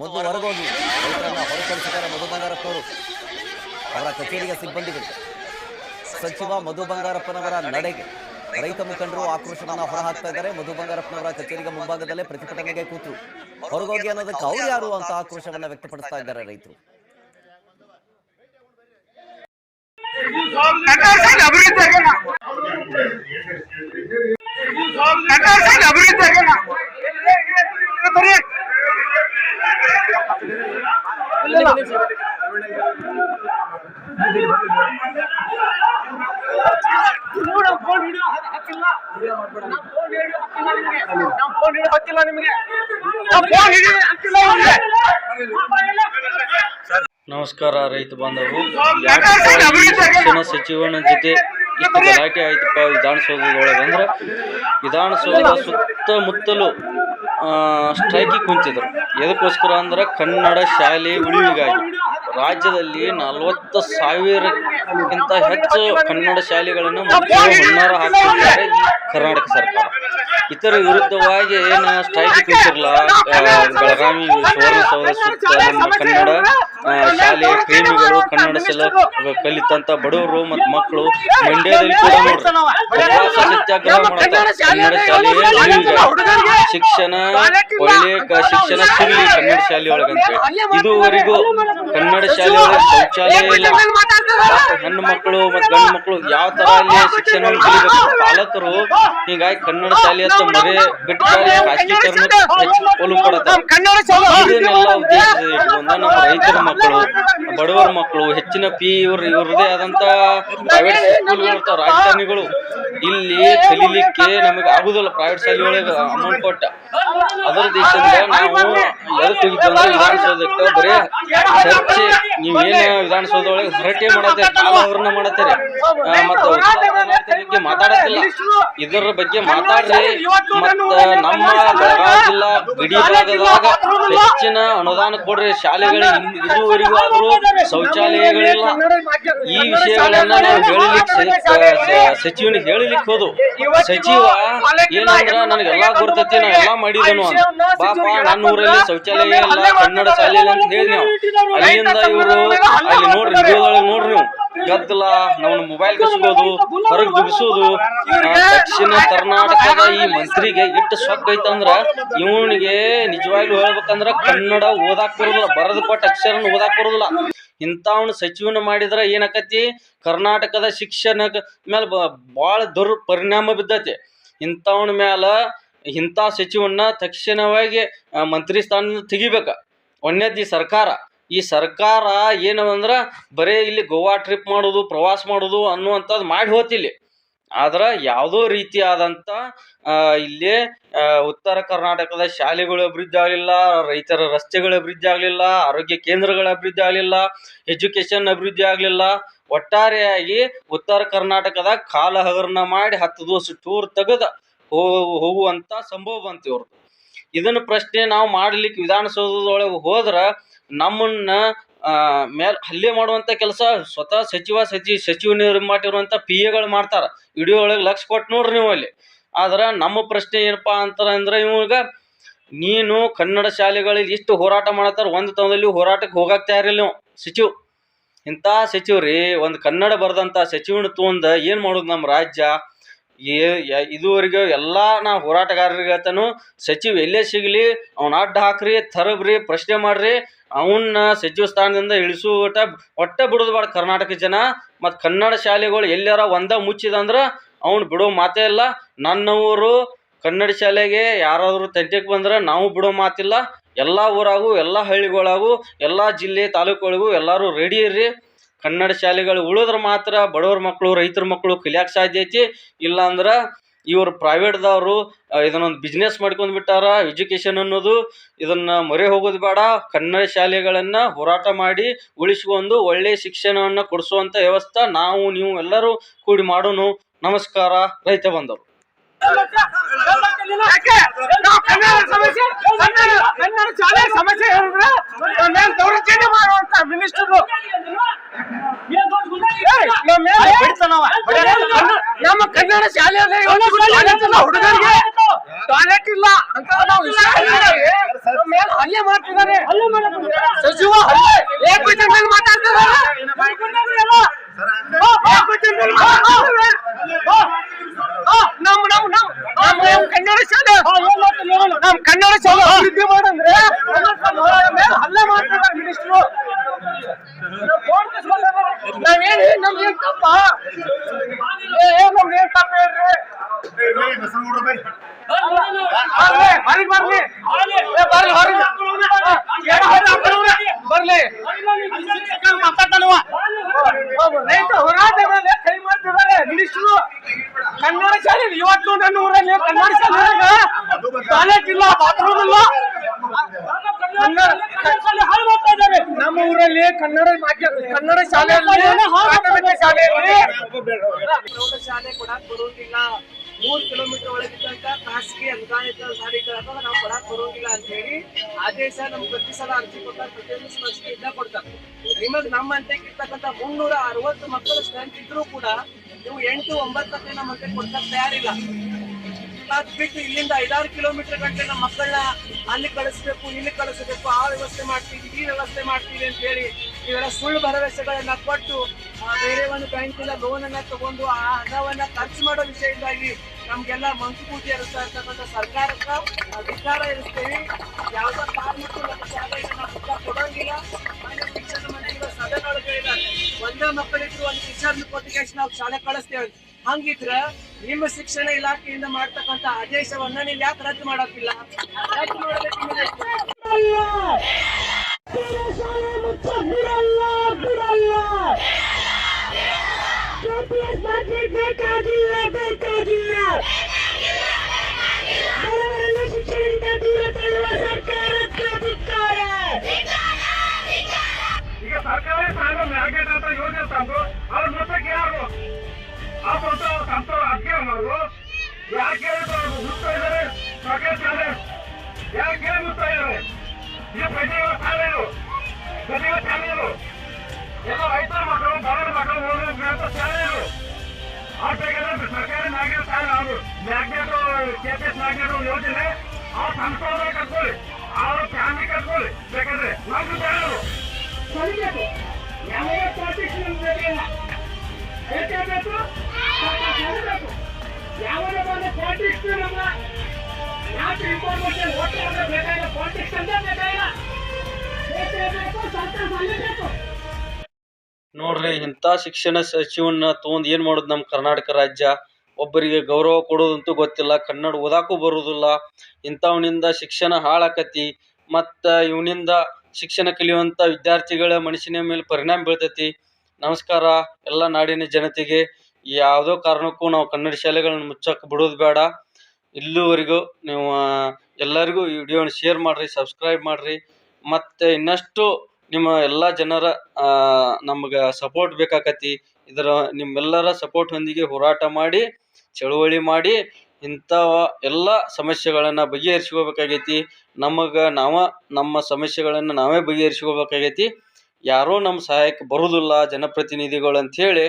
ಮೊದಲು ಹೊರಗೋಗಿ, ರೈತರನ್ನ ಹೊರತರಿಸಿದ್ದಾರೆ ಮಧು ಬಂಗಾರಪ್ಪನವರು. ಅವರ ಕಚೇರಿಯ ಸಿಬ್ಬಂದಿಗಳು. ಸಚಿವ ಮಧು ಬಂಗಾರಪ್ಪನವರ ನಡೆಗೆ ರೈತ ಮುಖಂಡರು ಆಕ್ರೋಶವನ್ನ ಹೊರಹಾಕ್ತಾ ಇದ್ದಾರೆ. ಮಧು ಬಂಗಾರಪ್ಪನವರ ಕಚೇರಿಗೆ ಮುಂಭಾಗದಲ್ಲೇ ಪ್ರತಿಭಟನೆಗೆ ಕೂತು ಹೊರಗೋಗಿ ಅನ್ನೋದಕ್ಕೆ ಅವ್ರು ಯಾರು ಅಂತ ಆಕ್ರೋಶವನ್ನ ವ್ಯಕ್ತಪಡಿಸ್ತಾ ಇದ್ದಾರೆ ರೈತರು. ಅಭಿವೃದ್ಧಿ ಆಗೋಣ ಕರ್ನಾಟಕ ಅಭಿವೃದ್ಧಿ ಆಗೋಣ ಬರೀ ಫೋನ್ ಹಿಡಿಯೋ ಹಾಕಿಲ್ಲ ಫೋನ್ ಹಿಡಿಯೋ ಹಾಕಿಲ್ಲ ನಿಮಗೆ ನಾವು ಫೋನ್ ಹಿಡಿಯೋ ಹಾಕಿಲ್ಲ ನಿಮಗೆ ಫೋನ್ ಹಿಡಿಯೋ ಹಾಕಿಲ್ಲ ನಮಸ್ಕಾರ ರೈತ ಬಾಂಧವರು. ಶಿಕ್ಷಣ ಸಚಿವನ ಜೊತೆ ಇಷ್ಟು ಗಲಾಟೆ ಆಯ್ತಪ್ಪ ವಿಧಾನಸೌಧದೊಳಗೆ ಅಂದ್ರೆ? ವಿಧಾನಸೌಧದ ಸುತ್ತಮುತ್ತಲು ಸ್ಟ್ರೈಕಿಗೆ ಕುಂತಿದ್ರು. ಎದಕ್ಕೋಸ್ಕರ ಅಂದ್ರೆ ಕನ್ನಡ ಶಾಲೆ ಉಳಿವಿಗಾಗಿ. ರಾಜ್ಯದಲ್ಲಿ ನಲವತ್ತು ಸಾವಿರಕ್ಕಿಂತ ಹೆಚ್ಚು ಕನ್ನಡ ಶಾಲೆಗಳನ್ನು ಮುಚ್ಚುವ ಹುನ್ನಾರ ಹಾಕಿದ್ದಾರೆ ಕರ್ನಾಟಕ ಸರ್ಕಾರ. ಇದರ ವಿರುದ್ಧವಾಗಿ ಏನು ಸ್ಟ್ರೈಕ್ ಕೂತಿರಲ್ಲ ಬೆಳಗಾವಿ ಸುವರ್ಣಸೌಧ ಸುತ್ತ ನಮ್ಮ ಕನ್ನಡ ಶಾಲೆಯ ಪ್ರೇಮಿಗಳು ಕನ್ನಡ ಸಲ ಕಲಿತಂತ ಬಡವರು ಮತ್ತು ಮಕ್ಕಳು ಮಂಡ್ಯದಲ್ಲಿ ಕೂಡ ಉಪವಾಸ ಸತ್ಯಾಗ್ರಹ ಮಾಡ್ತಾರೆ. ಕನ್ನಡ ಶಾಲೆಯ. ಶಿಕ್ಷಣ ಒಳ್ಳೆಯ ಶಿಕ್ಷಣ ಸಿಗಲಿ ಕನ್ನಡ ಶಾಲೆಯೊಳಗಂತೆ ಇದುವರೆಗೂ ಕನ್ನಡ ಶಾಲೆ ಶೌಚಾಲಯ ಇಲ್ಲ ಹೆಣ್ಣು ಮಕ್ಕಳು ಮತ್ತು ಗಂಡು ಮಕ್ಕಳು ಯಾವ ತರ ಅಲ್ಲಿ ಶಿಕ್ಷಣವನ್ನು ಕಲಿಬೇಕು ಪಾಲಕರು ಹೀಗಾಗಿ ಕನ್ನಡ ಶಾಲೆ ಅಂತ ಮರೆ ಬಿಟ್ಟಿದ್ದಾರೆ ಖಾಸಗಿ ಒಲು ಇದನ್ನೆಲ್ಲ ಉದ್ದೇಶ ಇಟ್ಕೊಂಡ ನಮ್ಮ ರೈತರ ಮಕ್ಕಳು ಬಡವರ ಮಕ್ಕಳು ಹೆಚ್ಚಿನ ಪಿ ಇವ್ರ ಇವ್ರದೇ ಆದಂತ ಪ್ರೈವೇಟ್ ಸ್ಕೂಲ್ಗಳು ಇರ್ತಾವ ರಾಜಧಾನಿಗಳು ಇಲ್ಲಿ ಕಲೀಲಿಕ್ಕೆ ನಮಗೆ ಆಗುದಿಲ್ಲ ಪ್ರೈವೇಟ್ ಶಾಲೆ ಒಳಗೆ ಅಮೌಂಟ್ ಕೊಟ್ಟ ಅದರ ದೇಶದಿಂದ ನಾವು ಅಂದ್ರೆ ವಿಧಾನಸೌಧಕ್ಕೆ ಬರೀ ಚರ್ಚೆ ನೀವೇನ ವಿಧಾನಸೌಧ ಒಳಗೆ ಹರಟೆ ಮಾಡತ್ತೀರಿ. ಕಾಲಹರಣ ಮಾಡತ್ತೀರಿ ಮತ್ತು ಬಗ್ಗೆ ಮಾತಾಡತ್ತಿಲ್ಲ ಇದರ ಬಗ್ಗೆ ಮಾತಾಡ್ರಿ. ಮತ್ತ ನಮ್ಮ ಬೆಳಗಾವಿ ಜಿಲ್ಲಾ ಗಡಿ ಭಾಗದಾಗ ಹೆಚ್ಚಿನ ಅನುದಾನ ಕೊಡ್ರಿ. ಶಾಲೆಗಳು ಇದುವರೆಗೂ ಆದ್ರೂ ಶೌಚಾಲಯಗಳಿಲ್ಲ. ಈ ವಿಷಯಗಳನ್ನ ನಾವು ಹೇಳಲಿಕ್ಕೆ ಸಚಿವನಿಗೆ ಹೇಳಲಿಕ್ಕೆ ಹೋದು. ಸಚಿವ ಏನಂದ್ರ ನನಗೆಲ್ಲಾ ಗುರ್ತೈತಿ ನಾ ಎಲ್ಲಾ ಮಾಡಿದನು ಅಂತ. ಪಾಪ ನನ್ನ ಊರಲ್ಲಿ ಶೌಚಾಲಯ ಇಲ್ಲ ಕನ್ನಡ ಶಾಲೆ ಇಲ್ಲ ಅಂತ ಹೇಳಿ ನಾವು. ಅಲ್ಲಿಂದ ಇವರು ಅಲ್ಲಿ ನೋಡ್ರಿ ವಿಡಿಯೋದೊಳಗೆ ನೋಡ್ರಿ ನೀವು. ಗದ್ದಲ ನಮ್ಮ ಮೊಬೈಲ್ ಕಸ್ಬೋದು ಹೊರಗೆ ದುಗಿಸೋದು ದಕ್ಷಿಣ ಕರ್ನಾಟಕದ ಈ ಮಂತ್ರಿಗೆ ಎಷ್ಟು ಸೊಕ್ಕ ಐತಂದ್ರ ಇವನಿಗೆ ನಿಜವಾಗ್ಲೂ ಹೇಳ್ಬೇಕಂದ್ರ ಕನ್ನಡ ಓದಾಕ್ ಬರೋದಿಲ್ಲ ಬರದ್ ಕೊಟ್ಟ ಅಕ್ಷರನ ಓದಾಕ್ ಬರೋದಿಲ್ಲ. ಇಂಥವ್ನ ಸಚಿವನ ಮಾಡಿದ್ರ ಏನಾಕತಿ ಕರ್ನಾಟಕದ ಶಿಕ್ಷಣ ಮೇಲೆ ಬಾಳ ದುರ್ ಪರಿಣಾಮ ಬಿದ್ದತಿ. ಇಂಥವ್ನ ಮ್ಯಾಲ ಇಂಥ ಸಚಿವನ್ನ ತಕ್ಷಣವಾಗಿ ಮಂತ್ರಿ ಸ್ಥಾನದಿಂದ ತೆಗಿಬೇಕ. ಒಂದೇದ್ ಸರ್ಕಾರ. ಈ ಸರ್ಕಾರ ಏನು ಅಂದ್ರೆ ಬರೇ ಇಲ್ಲಿ ಗೋವಾ ಟ್ರಿಪ್ ಮಾಡೋದು, ಪ್ರವಾಸ ಮಾಡೋದು ಅನ್ನುವಂಥದ್ದು ಮಾಡಿ ಹೋತಿಲ್ಲಿ. ಆದ್ರೆ ಯಾವುದೋ ರೀತಿಯಾದಂಥ ಇಲ್ಲಿ ಉತ್ತರ ಕರ್ನಾಟಕದ ಶಾಲೆಗಳು ಅಭಿವೃದ್ಧಿ ಆಗಲಿಲ್ಲ, ರೈತರ ರಸ್ತೆಗಳು ಅಭಿವೃದ್ಧಿ ಆಗಲಿಲ್ಲ, ಆರೋಗ್ಯ ಕೇಂದ್ರಗಳ ಅಭಿವೃದ್ಧಿ ಆಗಲಿಲ್ಲ ಎಜುಕೇಶನ್ ಅಭಿವೃದ್ಧಿ ಆಗಲಿಲ್ಲ. ಒಟ್ಟಾರೆಯಾಗಿ ಉತ್ತರ ಕರ್ನಾಟಕದ ಕಾಲ ಹಗರಣ ಮಾಡಿ ಹತ್ತು ದಿವಸ ಟೂರ್ ತೆಗೆದ ಹೋಗುವಂಥ ಸಂಭವ ಬಂತು ಇವ್ರದ್ದು ಇದನ್ನ ಪ್ರಶ್ನೆ ನಾವು ಮಾಡ್ಲಿಕ್ಕೆ ವಿಧಾನಸೌಧದೊಳಗೆ ಹೋದ್ರ ನಮ್ಮನ್ನ ಮೇಲೆ ಹಲ್ಲೆ ಮಾಡುವಂತ ಕೆಲಸ ಸ್ವತಃ ಸಚಿವ ಸಚಿ, ಸಚಿವ ಮಾಡಿರುವಂತ ಪಿ ಎಗಳು ಮಾಡ್ತಾರೆ. ಇಡೀ ಒಳಗೆ ಲಕ್ಷ ಕೊಟ್ಟು ನೋಡ್ರಿ ನೀವು ಅಲ್ಲಿ. ಆದ್ರೆ ನಮ್ಮ ಪ್ರಶ್ನೆ ಏನಪ್ಪ ಅಂತಾರೆ ಅಂದ್ರೆ ಇವಾಗ ನೀನು ಕನ್ನಡ ಶಾಲೆಗಳಲ್ಲಿ ಇಷ್ಟು ಹೋರಾಟ ಮಾಡತ್ತಾರ, ಒಂದು ತಂದಲ್ಲಿ ಹೋರಾಟಕ್ಕೆ ಹೋಗಕ್ಕೆ ತಯಾರಿಲ್ಲ ನೀವು. ಸಚಿವ. ಇಂಥ ಸಚಿವ್ರಿ, ಒಂದು ಕನ್ನಡ ಬರೆದಂಥ ಸಚಿವನ ತೊಗೊಂಡ ಏನು ಮಾಡೋದು ನಮ್ಮ ರಾಜ್ಯ? ಏ ಇದುವರೆಗೂ ಎಲ್ಲ ನಾ ಹೋರಾಟಗಾರರಿಗೆ ಹೇಳ್ತಾನು, ಸಚಿವ ಎಲ್ಲೇ ಸಿಗಲಿ, ಅವ್ನ ಅಡ್ಡ ಹಾಕ್ರಿ, ತರಬ್ರಿ, ಪ್ರಶ್ನೆ ಮಾಡ್ರಿ ಅವನ್ನ ಸಚಿವ ಸ್ಥಾನದಿಂದ ಇಳಿಸು ಒಟ್ಟ ಒಟ್ಟ ಕರ್ನಾಟಕ ಜನ, ಮತ್ತು ಕನ್ನಡ ಶಾಲೆಗಳು ಎಲ್ಲಾರ ಒಂದ ಮುಚ್ಚಿದಂದ್ರೆ ಅವ್ನು ಬಿಡೋ ಮಾತೇ ಇಲ್ಲ. ನನ್ನವರು ಕನ್ನಡ ಶಾಲೆಗೆ ಯಾರಾದರೂ ತಂಟೆಗೆ ಬಂದ್ರೆ ನಾವು ಬಿಡೋ ಮಾತಿಲ್ಲ. ಎಲ್ಲ ಊರಾಗೂ, ಎಲ್ಲ ಹಳ್ಳಿಗಳಾಗೂ, ಎಲ್ಲ ಜಿಲ್ಲೆ ತಾಲೂಕುಗಳಿಗೂ ಎಲ್ಲರೂ ರೆಡಿ ಇರ್ರಿ. ಕನ್ನಡ ಶಾಲೆಗಳು ಉಳಿದ್ರೆ ಮಾತ್ರ ಬಡವ್ರ ಮಕ್ಕಳು ರೈತರ ಮಕ್ಕಳು ಕಲಿಯಕ್ಕೆ ಸಾಧ್ಯ ಐತಿ. ಇಲ್ಲಾಂದ್ರೆ ಇವರು ಪ್ರೈವೇಟ್ದವರು ಇದನ್ನೊಂದು ಬಿಸ್ನೆಸ್ ಮಾಡ್ಕೊಂಡು ಬಿಟ್ಟಾರ ಎಜುಕೇಷನ್ ಅನ್ನೋದು ಇದನ್ನ ಮೊರೆ ಹೋಗೋದು ಬೇಡ. ಕನ್ನಡ ಶಾಲೆಗಳನ್ನು ಹೋರಾಟ ಮಾಡಿ ಉಳಿಸ್ಕೊಂಡು ಒಳ್ಳೆಯ ಶಿಕ್ಷಣವನ್ನು ಕೊಡಿಸುವಂಥ ವ್ಯವಸ್ಥೆ ನಾವು, ನೀವು ಎಲ್ಲರೂ ಕೂಡಿ ಮಾಡೋಣ ನಮಸ್ಕಾರ, ರೈತ ಬಂದವರು ನಾವು ಕನ್ನಡ ಸಮಸ್ಯೆ, ಕನ್ನಡ ಶಾಲೆ ಸಮಸ್ಯೆ ಹೇಳಿದ್ರೆ ಮೇಲೆ ದೌರ್ಜನ್ಯ ಮಾಡುವಂತ ಮಿನಿಸ್ಟರ್ ನಮ್ಮ ಕನ್ನಡ ಶಾಲೆಯಲ್ಲಿ ಹುಡುಗರಿಗೆ ಟಾಯ್ಲೆಟ್ ಇಲ್ಲ ಅಂತ ನಾವು ವಿಷಯ ಹೇಳಿದ್ರೆ ನಮ್ಮ ಮೇಲೆ ಹಲ್ಲೆ ಮಾಡ್ತಿದ್ದಾರೆ ಸಚಿವ ಹಲ್ಲೆ ಏಕವಚನದಲ್ಲಿ ಮಾತಾಡ್ತಿದ್ದಾರೆ ಹಾ, ಏಕವಚನದಲ್ಲಿ ಮಾತಾಡ್ತಿದ್ದಾರೆ. ಹಾ, ಹಾ, ನಮ್ ನಮ್ ನಮ್ ನಮ್ ನಮ್ ಕನ್ನಡ ಶಾಲೆ ನಮ್ ಕನ್ನಡ ಶಾಲೆ ಅಭಿವೃದ್ಧಿ ಮಾಡಂದ್ರೆ ಹಲ್ಲೆ ಮಾಡ್ತಿದ್ದಾರೆ ಮಿನಿಸ್ಟ್ರು ನಾವೇನ್ ನಮ್ಗೇನ್ ತಪ್ಪ ಏ ನಮ್ಗೇನ್ ತಪ್ಪ ಹೇಳ್ರಿ ಬರ್ಲಿ ಹೊರಗ್ ಬರ್ಲಿ ಏ, ಬರ್ಲಿ ಹೊರಗ್ ಏ, ಹೊರಗ್ ಹಾಕ್ಬಿಡವ್ರೆ. ಬರ್ಲಿ ಮಾತಾಡ್ತಾನವ ಕನ್ನಡ ಶಾಲೆ ಇವತ್ತು ನನ್ನ ಊರಲ್ಲಿ ಕನ್ನಡ ಶಾಲೆ ಟಾಯ್ಲೆಟ್ ಇಲ್ಲ ಬಾತ್ರೂಮ್ ಇಲ್ಲ ನಮ್ಮ ಊರಲ್ಲಿ ಕನ್ನಡ ಕನ್ನಡ ಶಾಲೆಯಲ್ಲಿ ಶಾಲೆಯಲ್ಲಿ ಶಾಲೆ ಕೂಡ ಬರೋಂಗಿಲ್ಲ ಮೂರ್ ಕಿಲೋಮೀಟರ್ ಒಳಗಿದ್ದಂತ ಖಾಸಗಿ ಅನುದಾನಿತ ಸಾರಿಗೆಗಳನ್ನ ನಾವು ಕೊಡಕ್ ಬರೋಂಗಿಲ್ಲ ಅಂತ ಹೇಳಿ ಆದೇಶ ನಮ್ಗೆ ಪ್ರತಿ ಸಲ ಅರ್ಜಿ ಕೊಟ್ಟಾಗ ಪ್ರತಿಯೊಂದು ಸ್ಪರ್ಶೆಯಿಂದ ಕೊಡ್ತಾರೆ. ನಿಮಗ್ ನಮ್ಮ ಅಂತಕ್ಕೆ ಮುನ್ನೂರ ಅರವತ್ತು ಮಕ್ಕಳ ಸ್ಟ್ರೆಂತ್ ಇದ್ರೂ ಕೂಡ ನೀವು ಎಂಟು ಒಂಬತ್ತಕ್ಕೆ ನಮ್ಮ ಕೊಡ್ತಾ ತಯಾರಿಲ್ಲ. ಅದ್ ಬಿಟ್ಟು ಇಲ್ಲಿಂದ ಐದಾರು ಕಿಲೋಮೀಟರ್ ಗಂಟೆ ನಮ್ಮ ಮಕ್ಕಳನ್ನ ಅಲ್ಲಿ ಕಳಿಸ್ಬೇಕು, ಇಲ್ಲಿ ಕಳಿಸ್ಬೇಕು, ಆ ವ್ಯವಸ್ಥೆ ಮಾಡ್ತೀವಿ, ಈ ವ್ಯವಸ್ಥೆ ಮಾಡ್ತೀವಿ ಅಂತ ಹೇಳಿ ಇವೆಲ್ಲ ಸುಳ್ಳು ಭರವಸೆಗಳನ್ನ ಕೊಟ್ಟು ಬೇರೆ ಒಂದು ಬ್ಯಾಂಕಿಂದ ಲೋನ್ ಅನ್ನ ತಗೊಂಡು ಆ ಹಣವನ್ನ ಖರ್ಚು ಮಾಡೋ ವಿಷಯದಿಂದಾಗಿ ನಮ್ಗೆಲ್ಲ ಮಂಕುಪೂಜೆ ಇರುತ್ತೆ ಇರ್ತಕ್ಕಂಥ ಸರ್ಕಾರಕ್ಕ ಅಧಿಕಾರ ಇರಿಸ್ತೇವೆ. ಯಾವ್ದೋ ಕಾರಣಕ್ಕೂ ನಮ್ಮ ಶಾಲೆಗೆ ಕೊಡೋಂಗಿಲ್ಲ. ಶಿಕ್ಷಣ ಮಂಡಳಿಗಳ ಸದನೊಳಗೆ ಒಂದೇ ಮಕ್ಕಳಿದ್ರು ಒಂದು ಶಿಕ್ಷಣ ಕೊಟ್ಟಿಗೆ ನಾವು ಶಾಲೆ ಕಳಿಸ್ತೇವೆ. ಹಂಗಿದ್ರ ನಿಮ್ಮ ಶಿಕ್ಷಣ ಇಲಾಖೆಯಿಂದ ಮಾಡ್ತಕ್ಕಂತ ಆದೇಶವನ್ನ ನೀವು ಯಾಕೆ ರದ್ದು ಮಾಡಕ್ಕಿಲ್ಲ? ರದ್ದು ಈಗ ಸರ್ಕಾರ ಸಾಲ ಮ್ಯಾಗೇಟ್ ಅಂತ ಯೋಜನೆ ತಂದು ಅವ್ರ ಮೊತ್ತಕ್ಕೆ ಯಾರು? ಯೋಜನೆ ಆ ಸಂಸ್ಥೆ ಕಟ್ಕೊಳ್ಳಿ ಅವ್ರ ಫ್ಯಾಮಿಲಿ ಕಟ್ಕೊಳ್ಳಿ ಬೇಕಾದ್ರೆ ನಮ್ದು ಶಾಲೆಗಳು ನೋಡ್ರಿ, ಇಂಥ ಶಿಕ್ಷಣ ಸಚಿವನ್ನ ತೊಗೊಂಡು ಏನು ಮಾಡೋದು ನಮ್ಮ ಕರ್ನಾಟಕ ರಾಜ್ಯ? ಒಬ್ಬರಿಗೆ ಗೌರವ ಕೊಡೋದಂತೂ ಗೊತ್ತಿಲ್ಲ, ಕನ್ನಡ ಓದಾಕೂ ಬರೋದಿಲ್ಲ. ಇಂಥವನಿಂದ ಶಿಕ್ಷಣ ಹಾಳಾಕತಿ, ಮತ್ತು ಇವನಿಂದ ಶಿಕ್ಷಣ ಕಲಿಯುವಂಥ ವಿದ್ಯಾರ್ಥಿಗಳ ಮನುಷ್ಯನ ಮೇಲೆ ಪರಿಣಾಮ ಬೀಳ್ತೈತಿ. ನಮಸ್ಕಾರ. ಎಲ್ಲ ನಾಡಿನ ಜನತೆಗೆ ಯಾವುದೋ ಕಾರಣಕ್ಕೂ ನಾವು ಕನ್ನಡ ಶಾಲೆಗಳನ್ನ ಮುಚ್ಚಕ್ಕೆ ಬಿಡೋದು ಬೇಡ. ಇಲ್ಲಿವರೆಗೂ ನೀವು ಎಲ್ಲರಿಗೂ ಈ ವಿಡಿಯೋನ ಶೇರ್ ಮಾಡಿರಿ, ಸಬ್ಸ್ಕ್ರೈಬ್ ಮಾಡಿರಿ. ಮತ್ತು ಇನ್ನಷ್ಟು ನಿಮ್ಮ ಎಲ್ಲ ಜನರ ನಮ್ಗೆ ಸಪೋರ್ಟ್ ಬೇಕಾಕತಿ. ಇದರ, ನಿಮ್ಮೆಲ್ಲರ ಸಪೋರ್ಟ್ ಹೊಂದಿಗೆ ಹೋರಾಟ ಮಾಡಿ, ಚಳುವಳಿ ಮಾಡಿ ಇಂಥ ಎಲ್ಲ ಸಮಸ್ಯೆಗಳನ್ನು ಬಗೆಹರಿಸ್ಕೋಬೇಕಾಗೈತಿ. ನಮಗೆ ನಾವ, ನಮ್ಮ ಸಮಸ್ಯೆಗಳನ್ನು ನಾವೇ ಬಗೆಹರಿಸ್ಕೋಬೇಕಾಗೈತಿ. ಯಾರೂ ನಮ್ಮ ಸಹಾಯಕ್ಕೆ ಬರುವುದಿಲ್ಲ ಜನಪ್ರತಿನಿಧಿಗಳು ಅಂಥೇಳಿ